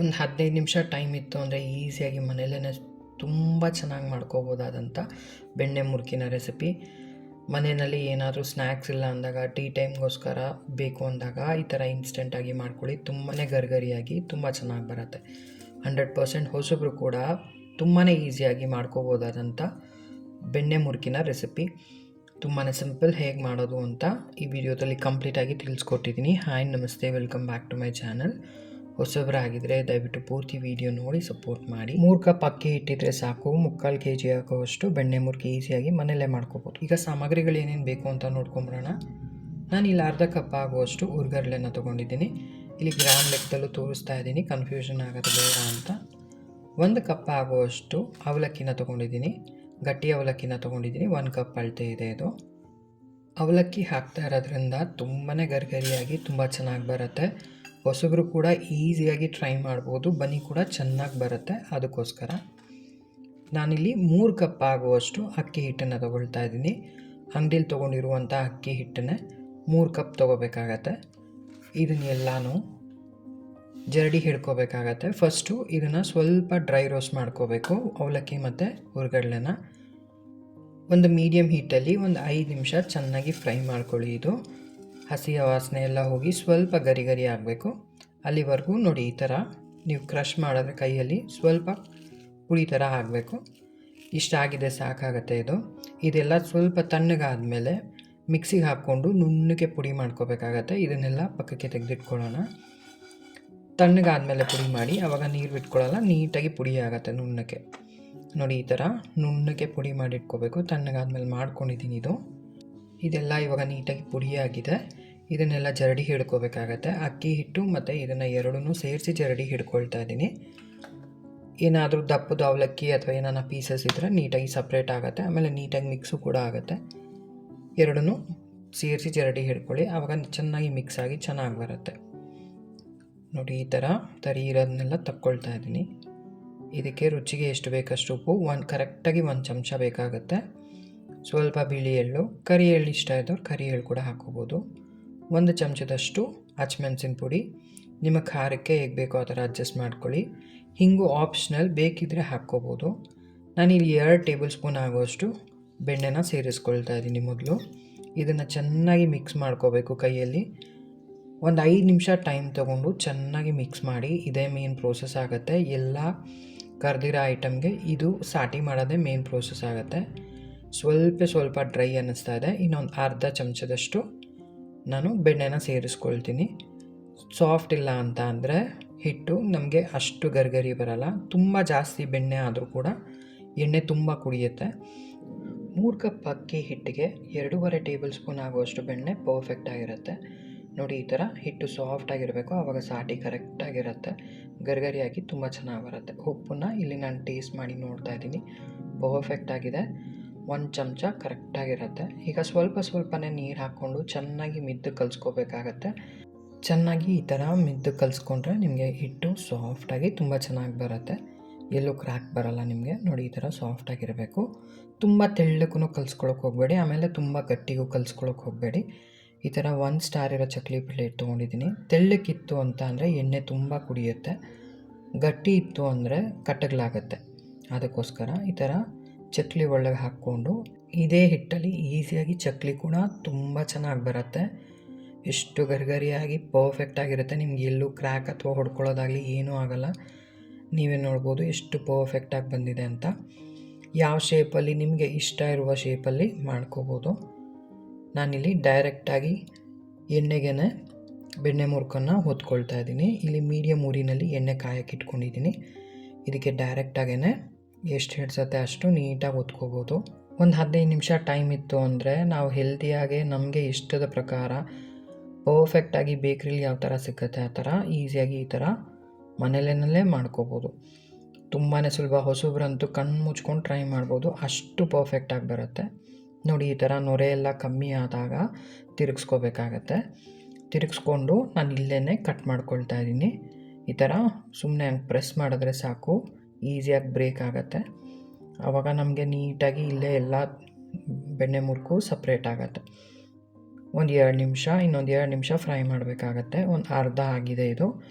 ಒಂದು ಹದಿನೈದು ನಿಮಿಷ ಟೈಮ್ ಇತ್ತು ಅಂದರೆ ಈಸಿಯಾಗಿ ಮನೆಯಲ್ಲೇ ತುಂಬ ಚೆನ್ನಾಗಿ ಮಾಡ್ಕೋಬೋದಾದಂಥ ಬೆಣ್ಣೆ ಮುರುಕಿನ ರೆಸಿಪಿ ಮನೆಯಲ್ಲಿ ಏನಾದರೂ ಸ್ನ್ಯಾಕ್ಸ್ ಇಲ್ಲ ಅಂದಾಗ ಟೀ ಟೈಮ್ಗೋಸ್ಕರ ಬೇಕು ಅಂದಾಗ ಈ ಥರ ಇನ್ಸ್ಟೆಂಟಾಗಿ ಮಾಡ್ಕೊಳ್ಳಿ. ತುಂಬಾ ಗರ್ಗರಿಯಾಗಿ ತುಂಬ ಚೆನ್ನಾಗಿ ಬರುತ್ತೆ. ಹಂಡ್ರೆಡ್ ಪರ್ಸೆಂಟ್ ಹೊಸಬ್ರು ಕೂಡ ತುಂಬಾ ಈಸಿಯಾಗಿ ಮಾಡ್ಕೋಬೋದಾದಂಥ ಬೆಣ್ಣೆ ಮುರುಕಿನ ರೆಸಿಪಿ ತುಂಬಾ ಸಿಂಪಲ್ ಹೇಗೆ ಮಾಡೋದು ಅಂತ ಈ ವಿಡಿಯೋದಲ್ಲಿ ಕಂಪ್ಲೀಟಾಗಿ ತಿಳಿಸ್ಕೊಟ್ಟಿದ್ದೀನಿ hi namaste welcome back to my channel ಹೊಸಬರಾಗಿದ್ದರೆ ದಯವಿಟ್ಟು ಪೂರ್ತಿ ವಿಡಿಯೋ ನೋಡಿ ಸಪೋರ್ಟ್ ಮಾಡಿ. ಮೂರು ಕಪ್ ಅಕ್ಕಿ ಇಟ್ಟಿದ್ರೆ ಸಾಕು, ಮುಕ್ಕಾಲು ಕೆ ಜಿ ಹಾಕುವಷ್ಟು ಬೆಣ್ಣೆ ಮುರ್ಕಿ ಈಸಿಯಾಗಿ ಮನೆಯಲ್ಲೇ ಮಾಡ್ಕೋಬೋದು. ಈಗ ಸಾಮಗ್ರಿಗಳು ಏನೇನು ಬೇಕು ಅಂತ ನೋಡ್ಕೊಂಬರೋಣ. ನಾನು ಇಲ್ಲಿ ಅರ್ಧ ಕಪ್ ಆಗುವಷ್ಟು ಉರ್ಗರ್ಲೆನ ತೊಗೊಂಡಿದ್ದೀನಿ. ಇಲ್ಲಿ ಗ್ರಾಮ್ ಲೆಕ್ಕದಲ್ಲೂ ತೋರಿಸ್ತಾ ಇದ್ದೀನಿ ಕನ್ಫ್ಯೂಷನ್ ಆಗೋದು ಬೇಡ ಅಂತ. ಒಂದು ಕಪ್ ಆಗುವಷ್ಟು ಅವಲಕ್ಕಿನ ತೊಗೊಂಡಿದ್ದೀನಿ. ಗಟ್ಟಿ ಅವಲಕ್ಕಿನ ತೊಗೊಂಡಿದ್ದೀನಿ, ಒಂದು ಕಪ್ ಅಳತೆ ಇದೆ ಇದು. ಅವಲಕ್ಕಿ ಹಾಕ್ತಾ ಇರೋದ್ರಿಂದ ತುಂಬಾ ಗರಿಗರಿಯಾಗಿ ತುಂಬ ಚೆನ್ನಾಗಿ ಬರುತ್ತೆ. ಹೊಸಬ್ರು ಕೂಡ ಈಸಿಯಾಗಿ ಟ್ರೈ ಮಾಡ್ಬೋದು. ಬನ್ನಿ ಕೂಡ ಚೆನ್ನಾಗಿ ಬರುತ್ತೆ ಅದಕ್ಕೋಸ್ಕರ. ನಾನಿಲ್ಲಿ ಮೂರು ಕಪ್ ಆಗುವಷ್ಟು ಅಕ್ಕಿ ಹಿಟ್ಟನ್ನು ತೊಗೊಳ್ತಾ ಇದ್ದೀನಿ. ಅಂಗಡಿಲಿ ತೊಗೊಂಡಿರುವಂಥ ಅಕ್ಕಿ ಹಿಟ್ಟನ್ನೇ ಮೂರು ಕಪ್ ತೊಗೋಬೇಕಾಗತ್ತೆ. ಇದನ್ನೆಲ್ಲನೂ ಜರಡಿ ಹಿಡ್ಕೋಬೇಕಾಗತ್ತೆ. ಫಸ್ಟು ಇದನ್ನು ಸ್ವಲ್ಪ ಡ್ರೈ ರೋಸ್ಟ್ ಮಾಡ್ಕೋಬೇಕು. ಅವಲಕ್ಕಿ ಮತ್ತು ಹುರ್ಗಡ್ಲೆನ. ಒಂದು ಮೀಡಿಯಮ್ ಹೀಟಲ್ಲಿ ಒಂದು ಐದು ನಿಮಿಷ ಚೆನ್ನಾಗಿ ಫ್ರೈ ಮಾಡ್ಕೊಳ್ಳಿ ಇದು. ಹಸಿ ವಾಸನೆ ಎಲ್ಲ ಹೋಗಿ ಸ್ವಲ್ಪ ಗರಿ ಗರಿ ಆಗಬೇಕು. ಅಲ್ಲಿವರೆಗೂ ನೋಡಿ ಈ ಥರ. ನೀವು ಕ್ರಷ್ ಮಾಡಿದ್ರೆ ಕೈಯಲ್ಲಿ ಸ್ವಲ್ಪ ಪುಡಿ ಥರ ಆಗಬೇಕು. ಇಷ್ಟಾಗಿದೆ ಸಾಕಾಗತ್ತೆ ಇದು. ಇದೆಲ್ಲ ಸ್ವಲ್ಪ ತಣ್ಣಗಾದಮೇಲೆ ಮಿಕ್ಸಿಗೆ ಹಾಕ್ಕೊಂಡು ನುಣ್ಣಗೆ ಪುಡಿ ಮಾಡ್ಕೋಬೇಕಾಗತ್ತೆ. ಇದನ್ನೆಲ್ಲ ಪಕ್ಕಕ್ಕೆ ತೆಗೆದಿಟ್ಕೊಳ್ಳೋಣ. ತಣ್ಣಗಾದ್ಮೇಲೆ ಪುಡಿ ಮಾಡಿ ಆವಾಗ ನೀರು ಬಿಟ್ಕೊಳ್ಳಲ್ಲ, ನೀಟಾಗಿ ಪುಡಿ ಆಗುತ್ತೆ ನುಣ್ಣಕ್ಕೆ ನೋಡಿ ಈ ಥರ ನುಣ್ಣಗೆ ಪುಡಿ ಮಾಡಿಟ್ಕೋಬೇಕು. ತಣ್ಣಗಾದ್ಮೇಲೆ ಮಾಡ್ಕೊಂಡಿದ್ದೀನಿ ಇದು. ಇದೆಲ್ಲ ಇವಾಗ ನೀಟಾಗಿ ಪುಡಿಯಾಗಿದೆ. ಇದನ್ನೆಲ್ಲ ಜರಡಿ ಹಿಡ್ಕೋಬೇಕಾಗತ್ತೆ. ಅಕ್ಕಿ ಹಿಟ್ಟು ಮತ್ತು ಇದನ್ನು ಎರಡನ್ನೂ ಸೇರಿಸಿ ಜರಡಿ ಹಿಡ್ಕೊಳ್ತಾ ಇದ್ದೀನಿ ಏನಾದರೂ ದಪ್ಪದ ಅವಲಕ್ಕಿ ಅಥವಾ ಏನಾನ ಪೀಸಸ್ ಇದ್ದರೆ ನೀಟಾಗಿ ಸಪ್ರೇಟ್ ಆಗುತ್ತೆ. ಆಮೇಲೆ ನೀಟಾಗಿ ಮಿಕ್ಸು ಕೂಡ ಆಗುತ್ತೆ. ಎರಡನ್ನೂ ಸೇರಿಸಿ ಜರಡಿ ಹಿಡ್ಕೊಳ್ಳಿ. ಆವಾಗ ಚೆನ್ನಾಗಿ ಮಿಕ್ಸ್ ಆಗಿ ಚೆನ್ನಾಗಿ ಬರುತ್ತೆ. ನೋಡಿ, ಈ ಥರ ತರಿ ಇರೋದನ್ನೆಲ್ಲ ತಕ್ಕೊಳ್ತಾ ಇದ್ದೀನಿ ಇದಕ್ಕೆ ರುಚಿಗೆ ಎಷ್ಟು ಬೇಕಷ್ಟು ಉಪ್ಪು? ಒಂದು ಕರೆಕ್ಟಾಗಿ ಒಂದು ಚಮಚ ಬೇಕಾಗುತ್ತೆ. ಸ್ವಲ್ಪ ಬಿಳಿ ಎಳ್ಳು ಕರಿ ಎಳ್ಳು ಇಷ್ಟ ಇದ್ದವ್ರು ಕರಿ ಎಳ್ಳು ಕೂಡ ಹಾಕೋಬೋದು ಒಂದು ಚಮಚದಷ್ಟು ಹಚ್ಮೆಣಸಿನ ಪುಡಿ. ನಿಮ್ಮ ಖಾರಕ್ಕೆ ಹೇಗೆ ಬೇಕೋ ಆ ಥರ ಅಡ್ಜಸ್ಟ್ ಮಾಡ್ಕೊಳ್ಳಿ. ಹಿಂಗೂ ಆಪ್ಷನಲ್ ಬೇಕಿದ್ದರೆ ಹಾಕ್ಕೋಬೋದು. ನಾನು ಇಲ್ಲಿ ಎರಡು ಟೇಬಲ್ ಸ್ಪೂನ್ ಆಗುವಷ್ಟು ಬೆಣ್ಣೆನ ಸೇರಿಸ್ಕೊಳ್ತಾ ಇದ್ದೀನಿ ಮೊದಲು. ಇದನ್ನು ಚೆನ್ನಾಗಿ ಮಿಕ್ಸ್ ಮಾಡ್ಕೋಬೇಕು ಕೈಯಲ್ಲಿ. ಒಂದು ಐದು ನಿಮಿಷ ಟೈಮ್ ತೊಗೊಂಡು ಚೆನ್ನಾಗಿ ಮಿಕ್ಸ್ ಮಾಡಿ, ಇದೇ ಮೇನ್ ಪ್ರೋಸೆಸ್ ಆಗುತ್ತೆ. ಎಲ್ಲ ಕರೆದಿರೋ ಐಟಮ್ಗೆ ಇದು ಸಾಟಿ ಮಾಡೋದೇ ಮೇನ್ ಪ್ರೋಸೆಸ್ ಆಗುತ್ತೆ. ಸ್ವಲ್ಪ ಸ್ವಲ್ಪ ಡ್ರೈ ಅನ್ನಿಸ್ತಾ ಇದೆ. ಇನ್ನೊಂದು ಅರ್ಧ ಚಮಚದಷ್ಟು ನಾನು ಬೆಣ್ಣೆನ ಸೇರಿಸ್ಕೊಳ್ತೀನಿ. ಸಾಫ್ಟ್ ಇಲ್ಲ ಅಂತ ಅಂದರೆ ಹಿಟ್ಟು, ನಮಗೆ ಅಷ್ಟು ಗರ್ಗರಿ ಬರಲ್ಲ. ತುಂಬ ಜಾಸ್ತಿ ಬೆಣ್ಣೆ ಆದರೂ ಕೂಡ ಎಣ್ಣೆ ತುಂಬ ಕುಡಿಯುತ್ತೆ. ಮೂರು ಕಪ್ ಅಕ್ಕಿ ಹಿಟ್ಟಿಗೆ ಎರಡೂವರೆ ಟೇಬಲ್ ಸ್ಪೂನ್ ಆಗುವಷ್ಟು ಬೆಣ್ಣೆ ಪರ್ಫೆಕ್ಟ್ ಆಗಿರುತ್ತೆ. ನೋಡಿ, ಈ ಥರ ಹಿಟ್ಟು ಸಾಫ್ಟ್ ಆಗಿರಬೇಕು. ಆವಾಗ ಸಾಟಿ ಕರೆಕ್ಟಾಗಿರುತ್ತೆ ಗರ್ಗರಿಯಾಗಿ ತುಂಬ ಚೆನ್ನಾಗಿ ಬರುತ್ತೆ. ಉಪ್ಪನ್ನ ಇಲ್ಲಿ ನಾನು ಟೇಸ್ಟ್ ಮಾಡಿ ನೋಡ್ತಾ ಇದ್ದೀನಿ. ಪರ್ಫೆಕ್ಟ್ ಆಗಿದೆ. ಒಂದು ಚಮಚ ಕರೆಕ್ಟಾಗಿರುತ್ತೆ ಈಗ ಸ್ವಲ್ಪ ಸ್ವಲ್ಪನೇ ನೀರು ಹಾಕ್ಕೊಂಡು ಚೆನ್ನಾಗಿ ಮಿದ್ದು ಕಲಿಸ್ಕೋಬೇಕಾಗತ್ತೆ. ಚೆನ್ನಾಗಿ ಈ ಥರ ಮಿದ್ದು ಕಲಿಸ್ಕೊಂಡ್ರೆ ನಿಮಗೆ ಹಿಟ್ಟು ಸಾಫ್ಟಾಗಿ ತುಂಬ ಚೆನ್ನಾಗಿ ಬರುತ್ತೆ. ಎಲ್ಲೂ ಕ್ರ್ಯಾಕ್ ಬರಲ್ಲ ನಿಮಗೆ. ನೋಡಿ ಈ ಥರ ಸಾಫ್ಟಾಗಿರಬೇಕು ತುಂಬ ತೆಳ್ಳಕ್ಕೂ ಕಲಿಸ್ಕೊಳಕ್ಕೆ ಹೋಗಬೇಡಿ. ಆಮೇಲೆ ತುಂಬ ಗಟ್ಟಿಗೂ ಕಲಿಸ್ಕೊಳಕ್ಕೆ ಹೋಗಬೇಡಿ. ಈ ಥರ ಒಂದು ಸ್ಟಾರ್ ಇರೋ ಚಕ್ಲಿ ಪ್ಲೇಟ್ ತೊಗೊಂಡಿದ್ದೀನಿ. ತೆಳ್ಳಕ್ಕಿತ್ತು ಅಂತ ಅಂದರೆ ಎಣ್ಣೆ ತುಂಬ ಕುಡಿಯುತ್ತೆ. ಗಟ್ಟಿ ಇತ್ತು ಅಂದರೆ ಕಟ್ಟಗ್ಲಾಗತ್ತೆ ಅದಕ್ಕೋಸ್ಕರ ಈ ಥರ ಚಕ್ಲಿ ಒಳಗೆ ಹಾಕ್ಕೊಂಡು ಇದೇ ಹಿಟ್ಟಲ್ಲಿ ಈಸಿಯಾಗಿ ಚಕ್ಲಿ ಕೂಡ ತುಂಬ ಚೆನ್ನಾಗಿ ಬರುತ್ತೆ. ಎಷ್ಟು ಗರಿಗರಿಯಾಗಿ ಪರ್ಫೆಕ್ಟ್ ಆಗಿರುತ್ತೆ. ನಿಮ್ಗೆ ಎಲ್ಲೂ ಕ್ರ್ಯಾಕ್ ಅಥವಾ ಹೊಡ್ಕೊಳ್ಳೋದಾಗಲಿ ಏನೂ ಆಗಲ್ಲ. ನೀವೇ ನೋಡ್ಬೋದು ಎಷ್ಟು ಪರ್ಫೆಕ್ಟಾಗಿ ಬಂದಿದೆ ಅಂತ. ಯಾವ ಶೇಪಲ್ಲಿ ನಿಮಗೆ ಇಷ್ಟ ಇರುವ ಶೇಪಲ್ಲಿ ಮಾಡ್ಕೋಬೋದು. ನಾನಿಲ್ಲಿ ಡೈರೆಕ್ಟಾಗಿ ಎಣ್ಣೆಗೆ ಬೆಣ್ಣೆ ಮುರ್ಕನ್ನು ಹೊತ್ಕೊಳ್ತಾ ಇದ್ದೀನಿ. ಇಲ್ಲಿ ಮೀಡಿಯಮ್ ಊರಿನಲ್ಲಿ ಎಣ್ಣೆ ಕಾಯಕ್ಕೆ ಇಟ್ಕೊಂಡಿದ್ದೀನಿ. ಇದಕ್ಕೆ ಡೈರೆಕ್ಟಾಗೇ ಎಷ್ಟು ಹಿಡ್ಸತ್ತೆ ಅಷ್ಟು ನೀಟಾಗಿ ಒತ್ಕೋಬೋದು. ಒಂದು ಹದಿನೈದು ನಿಮಿಷ ಟೈಮ್ ಇತ್ತು ಅಂದರೆ ನಾವು ಹೆಲ್ತಿಯಾಗಿ ನಮಗೆ ಇಷ್ಟದ ಪ್ರಕಾರ ಪರ್ಫೆಕ್ಟಾಗಿ ಬೇಕ್ರಿಲಿ ಯಾವ ಥರ ಸಿಗುತ್ತೆ ಆ ಥರ, ಈಸಿಯಾಗಿ ಈ ಥರ ಮನೆಯಲ್ಲೇ ಮಾಡ್ಕೋಬೋದು. ತುಂಬಾ ಸುಲಭ, ಹೊಸಬ್ರಂತೂ ಕಣ್ಣು ಮುಚ್ಕೊಂಡು ಟ್ರೈ ಮಾಡ್ಬೋದು. ಅಷ್ಟು ಪರ್ಫೆಕ್ಟಾಗಿ ಬರುತ್ತೆ. ನೋಡಿ, ಈ ಥರ ನೊರೆ ಎಲ್ಲ ಕಮ್ಮಿ ಆದಾಗ ತಿರುಗಿಸ್ಕೋಬೇಕಾಗತ್ತೆ. ತಿರುಗಿಸ್ಕೊಂಡು ನಾನು ಇಲ್ಲೇ ಕಟ್ ಮಾಡ್ಕೊಳ್ತಾ ಇದ್ದೀನಿ. ಈ ಥರ ಸುಮ್ಮನೆ ಹಂಗೆ ಪ್ರೆಸ್ ಮಾಡಿದ್ರೆ ಸಾಕು. ಈಸಿಯಾಗಿ ಬ್ರೇಕ್ ಆಗುತ್ತೆ. ಆವಾಗ ನಮಗೆ ನೀಟಾಗಿ ಇಲ್ಲೇ ಎಲ್ಲ ಬೆಣ್ಣೆ ಮುರುಕು ಸಪ್ರೇಟ್ ಆಗುತ್ತೆ. ಒಂದು ಎರಡು ನಿಮಿಷ, ಇನ್ನೊಂದು ಎರಡು ನಿಮಿಷ ಫ್ರೈ ಮಾಡಬೇಕಾಗತ್ತೆ. ಒಂದು ಅರ್ಧ ಆಗಿದೆ ಇದು.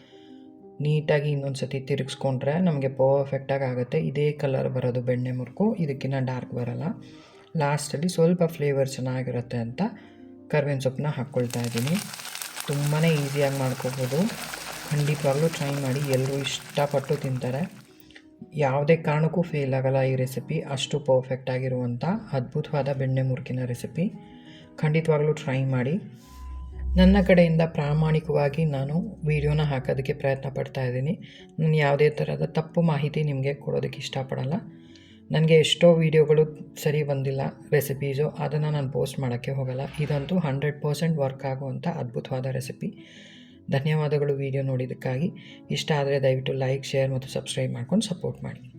ನೀಟಾಗಿ ಇನ್ನೊಂದು ಸತಿ ತಿರುಗಿಸ್ಕೊಂಡ್ರೆ ನಮಗೆ ಪರ್ಫೆಕ್ಟಾಗಿ ಆಗುತ್ತೆ. ಇದೇ ಕಲರ್ ಬರೋದು ಬೆಣ್ಣೆ ಮುರುಕು ಇದಕ್ಕಿಂತ ಡಾರ್ಕ್ ಬರೋಲ್ಲ. ಲಾಸ್ಟಲ್ಲಿ ಸ್ವಲ್ಪ ಫ್ಲೇವರ್ ಚೆನ್ನಾಗಿರುತ್ತೆ ಅಂತ ಕರ್ಬೇವಿನ ಸೊಪ್ಪನ್ನ ಹಾಕ್ಕೊಳ್ತಾ ಇದ್ದೀನಿ. ತುಂಬಾ ಈಸಿಯಾಗಿ ಮಾಡ್ಕೋಬೋದು. ಖಂಡಿತವಾಗ್ಲೂ ಟ್ರೈ ಮಾಡಿ. ಎಲ್ಲರೂ ಇಷ್ಟಪಟ್ಟು ತಿಂತಾರೆ. ಯಾವುದೇ ಕಾರಣಕ್ಕೂ ಫೇಲ್ ಆಗಲ್ಲ ಈ ರೆಸಿಪಿ ಅಷ್ಟು ಪರ್ಫೆಕ್ಟ್ ಆಗಿರುವಂಥ ಅದ್ಭುತವಾದ ಬೆಣ್ಣೆ ಮುರುಕಿನ ರೆಸಿಪಿ ಖಂಡಿತವಾಗಲೂ ಟ್ರೈ ಮಾಡಿ. ನನ್ನ ಕಡೆಯಿಂದ ಪ್ರಾಮಾಣಿಕವಾಗಿ ನಾನು ವೀಡಿಯೋನ ಹಾಕೋದಕ್ಕೆ ಪ್ರಯತ್ನ ಪಡ್ತಾ ಇದ್ದೀನಿ. ನಾನು ಯಾವುದೇ ಥರದ ತಪ್ಪು ಮಾಹಿತಿ ನಿಮಗೆ ಕೊಡೋದಕ್ಕೆ ಇಷ್ಟಪಡಲ್ಲ. ನನಗೆ ಎಷ್ಟೋ ವೀಡಿಯೋಗಳು ಸರಿ ಬಂದಿಲ್ಲ ರೆಸಿಪೀಸು ಅದನ್ನು ನಾನು ಪೋಸ್ಟ್ ಮಾಡೋಕ್ಕೆ ಹೋಗಲ್ಲ. ಇದಂತೂ ಹಂಡ್ರೆಡ್ ಪರ್ಸೆಂಟ್ ವರ್ಕ್ ಆಗುವಂಥ ಅದ್ಭುತವಾದ ರೆಸಿಪಿ ಧನ್ಯವಾದಗಳು ವಿಡಿಯೋ ನೋಡಿದ್ದಕ್ಕಾಗಿ. ಇಷ್ಟ ಆದರೆ ದಯವಿಟ್ಟು ಲೈಕ್ ಶೇರ್ ಮತ್ತು ಸಬ್ಸ್ಕ್ರೈಬ್ ಮಾಡ್ಕೊಂಡು ಸಪೋರ್ಟ್ ಮಾಡಿ.